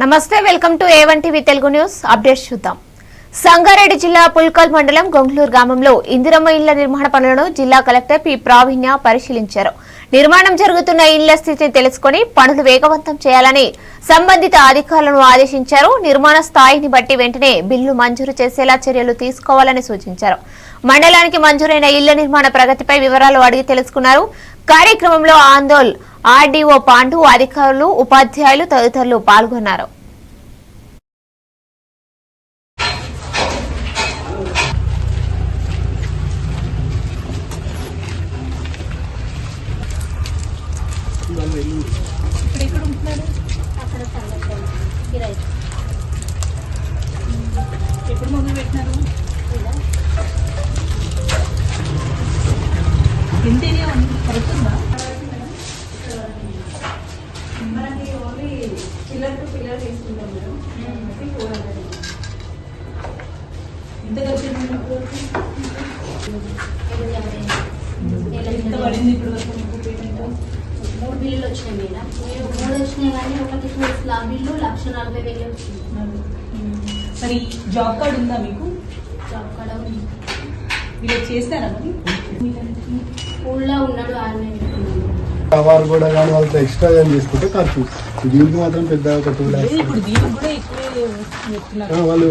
నమస్తే welcome to A one TV Telugu news. Updates చూద్దాం. సంగారెడ్డి జిల్లా పుల్కల్ మండలం గొంగ్లూరు గ్రామంలో ఇందిరమ్మ ఇళ్ళ నిర్మాణ పనులను జిల్లా కలెక్టర్ పి ప్రావీణ్య పరిశీలించారు. నిర్మాణం జరుగుతున్న ఇళ్ళ స్థితిని తెలుసుకుని పనులు వేగవంతం చేయాలని సంబంధిత అధికారులను ఆదేశించారు. నిర్మాణ స్థాయిని బట్టి వెంటనే బిల్లు మంజూరు చేసేలా చర్యలు తీసుకోవాలని సూచించారు. మండలానికి మంజూరైన ఇళ్ళ నిర్మాణ ప్రగతిపై వివరాలు అడిగి తెలుసుకున్నారు. కార్యక్రమంలో ఆందోళన ఆర్డీఓ పాండు అధికారులు ఉపాధ్యాయులు తదితరులు పాల్గొన్నారు. ఎప్పుడు మొదలు పెట్టినారు ఎంత ఎంత ఖర్చు అయింది ఇప్పుడు వరకు? ఎంత పడింది ఇప్పుడు వరకు మీకు పేమెంట్? మూడు బిల్లులు వచ్చినాయి మేడం. మీరు మూడు వచ్చినాయి కానీ ఒకటి స్లాబ్ బిల్లు లక్ష నలభై వేలు వచ్చింది. మరి జాబ్ కార్డ్ ఉందా మీకు? జాబ్ కార్డ్ ఉంది. మీరు చేస్తారా మరి? స్కూల్లో ఉన్నాడు ఆర్మీ. వారు కూడా కానీ వాళ్ళతో ఎక్స్ట్రా ఏం తీసుకుంటే ఖర్చు దీనికి మాత్రం పెద్ద ఒక టూ ల్యాక్స్ వాళ్ళు